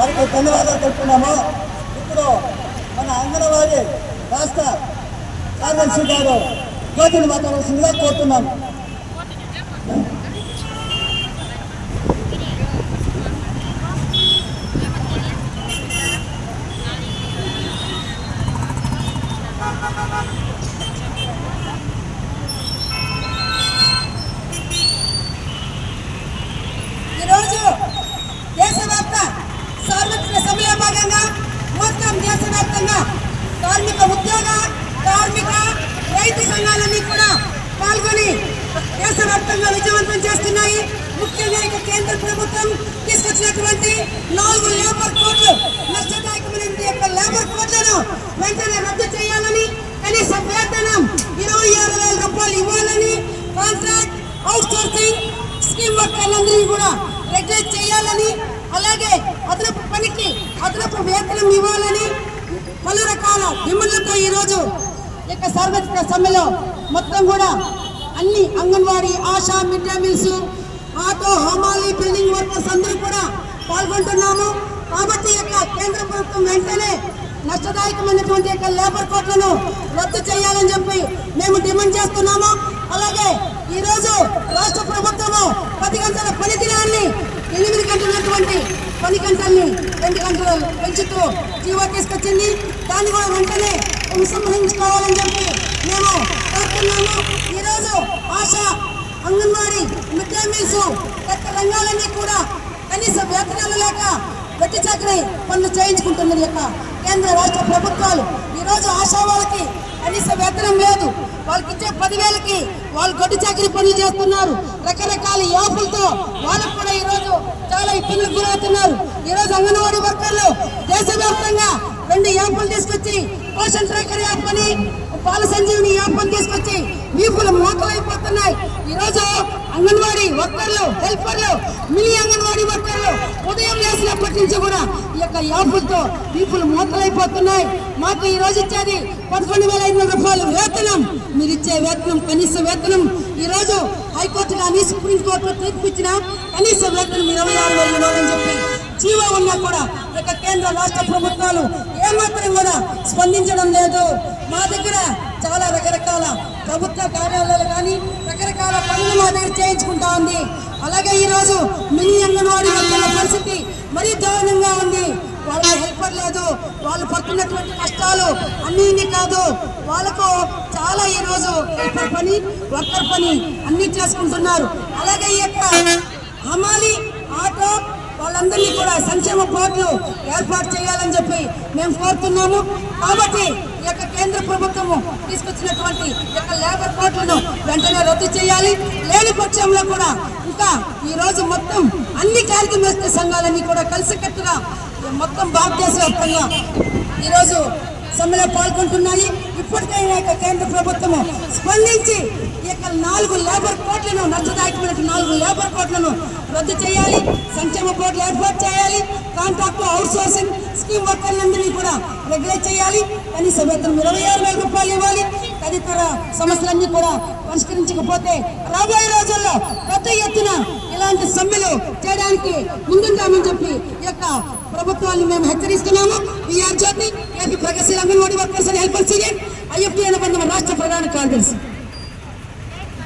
వారికి ధన్యవాదాలు తెలుపుకున్నాము ఇప్పుడు మన అంగన్వాడీ రాష్ట్ర కార్యదర్శి గారు జ్యోతిని మాట్లాడాల్సిందిగా కోరుతున్నాము ఈరోజు దేశవ్యాప్త సార్వత్రిక సభలో భాగంగా మొత్తం దేశవ్యాప్తంగా కార్మిక ఉద్యోగ కార్మిక రైతు సంఘాలన్నీ కూడా పాల్గొని వ్యాప్తంగా విజయవంతం చేస్తున్నాయి. ముఖ్యంగా ఇక కేంద్ర ప్రభుత్వం తీసుకొచ్చినటువంటి నాలుగు లేబర్ కోడ్లు నష్టదాయకమైనటువంటి యొక్క లేబర్ కోడ్లను వెంటనే రద్దు చేయాలని కనీస వేతనం ఇరవై ఆరు వేల రూపాయలు ఇవ్వాలని కాంట్రాక్ట్ అవుట్ సోర్సింగ్ స్కీమ్ వర్కర్లందరినీ కూడా రెగ్యులేట్ చేయాలని అలాగే అదనపు పనికి అదనపు వేతనం ఇవ్వాలని పలు రకాల డిమాండ్లతో ఈరోజు ఈ యొక్క సార్వత్రిక సమ్మెలో మొత్తం కూడా అన్ని anganwadi ASHA mid day meals auto హోమాలి building workers అందరూ కూడా పాల్గొంటున్నాము. కాబట్టి యొక్క కేంద్ర ప్రభుత్వం వెంటనే నష్టదాయకమైనటువంటి యొక్క లేబర్ కోట్లను రద్దు చేయాలని చెప్పి మేము డిమాండ్ చేస్తున్నాము. అలాగే ఈరోజు రాష్ట్ర ప్రభుత్వము పది గంటల పని దినాన్ని ఎనిమిది గంటలటువంటి పని గంటల్ని రెండు గంటలు పెంచుతూ జీవో తీసుకొచ్చింది. దాన్ని కూడా వెంటనే ఉపసంహరించుకోవాలని చెప్పి మేము చేస్తున్నాము ఈరోజు ASHA anganwadi mid day meals తదితర రంగాలన్నీ కూడా కనీస వేతనాలు లేక వెట్టి చాకరీ పనులు చేయించుకుంటున్నది యొక్క కేంద్ర రాష్ట్ర ప్రభుత్వాలు ఈరోజు ఆశా వాళ్ళకి కనీస వేతనం లేదు. వాళ్ళకి ఇచ్చే పదివేలకి వాళ్ళు గొడ్డు చాకరీ పనులు చేస్తున్నారు. రకరకాల యాపులతో వాళ్ళకు కూడా ఈ రోజు చాలా ఇబ్బందులకు గురవుతున్నారు. ఈరోజు అంగన్వాడీ వర్కర్లు దేశవ్యాప్తంగా రెండు యాపులు తీసుకొచ్చి పోషన్ ట్రాకర్ యాప్ అని పాల సంజీవిని యాప్ని తీసుకొచ్చి వీపులు మోకలైపోతున్నాయి. ఈ రోజు అంగన్వాడీ వర్కర్లు హెల్పర్లు మినీ అంగన్వాడీ వర్కర్లు ఉదయం లేచినప్పటి నుంచి కూడా ఈ యొక్క యాప్లతో వీపులు మోకలైపోతున్నాయి. మాకు ఈ రోజు ఇచ్చేది పదకొండు వేల ఐదు వందల రూపాయలు వేతనం. మీరు ఇచ్చే వేతనం కనీస వేతనం. ఈ రోజు హైకోర్టు కానీ సుప్రీంకోర్టు తీర్పు ఇచ్చిన కనీస వేతనం ఇరవై ఆరు వేలు ఇవ్వాలని చెప్పి జీవో ఉన్నా కూడా ఇక యొక్క కేంద్ర రాష్ట్ర ప్రభుత్వాలు ఏమాత్రం స్పందించడం లేదు. మా దగ్గర చాలా రకరకాల ప్రభుత్వ కార్యాలయాలు కానీ రకరకాల పనులు మా దగ్గర చేయించుకుంటా ఉంది. అలాగే ఈరోజు మినీ అంగన్వాడీ వర్కర్ల పరిస్థితి మరీ దారుణంగా ఉంది. వాళ్ళకి హెల్పర్ లేదు. వాళ్ళు పడుతున్నటువంటి కష్టాలు అన్ని కాదు. వాళ్ళకు చాలా ఈ రోజు హెల్పర్ పని వర్కర్ పని అన్నీ చేసుకుంటున్నారు. అలాగే ఈ యొక్క హమాలి ఆటో వాళ్ళందరినీ కూడా సంక్షేమ బోర్డులు ఏర్పాటు చేయాలని చెప్పి మేము కోరుతున్నాము. కాబట్టి ఈ యొక్క కేంద్ర ప్రభుత్వము తీసుకొచ్చినటువంటి ఈ యొక్క లేబర్ కోర్టులను వెంటనే రద్దు చేయాలి. లేని పక్షంలో కూడా ఇంకా ఈ రోజు మొత్తం అన్ని కార్యక్రమ సంఘాలన్నీ కూడా కలిసికట్టుగా మొత్తం భారతదేశ వ్యాప్తంగా ఈరోజు సమ్మెలో పాల్గొంటున్నాయి. ఇప్పటికైనా యొక్క కేంద్ర ప్రభుత్వము స్పందించి ఈ యొక్క నాలుగు లేబర్ కోట్లను నష్టదాయకమైన నాలుగు లేబర్ కోట్లను రద్దు చేయాలి. కోట్లు ఏర్పాటు చేయాలి. కాంట్రాక్ట్ అవుట్ సోర్సింగ్ స్కీమ్ వర్కర్లందరినీ కూడా రెగ్యులేట్ చేయాలి. కనీస వేతనం ఇరవై ఆరు వేల రూపాయలు ఇవ్వాలి. తదితర సమస్యలన్నీ కూడా పరిష్కరించకపోతే రాబోయే రోజుల్లో పెద్ద ఎత్తున ఇలాంటి సమ్మెలు చేయడానికి ముందుంటామని చెప్పి ఈ యొక్క ప్రభుత్వాన్ని మేము హెచ్చరిస్తున్నాము. ఈ జ్యోతి ఏపీ ప్రగతిశీల anganwadi workers and helpers union IFT అనుబంధం రాష్ట్ర ప్రధాన కార్యదర్శి.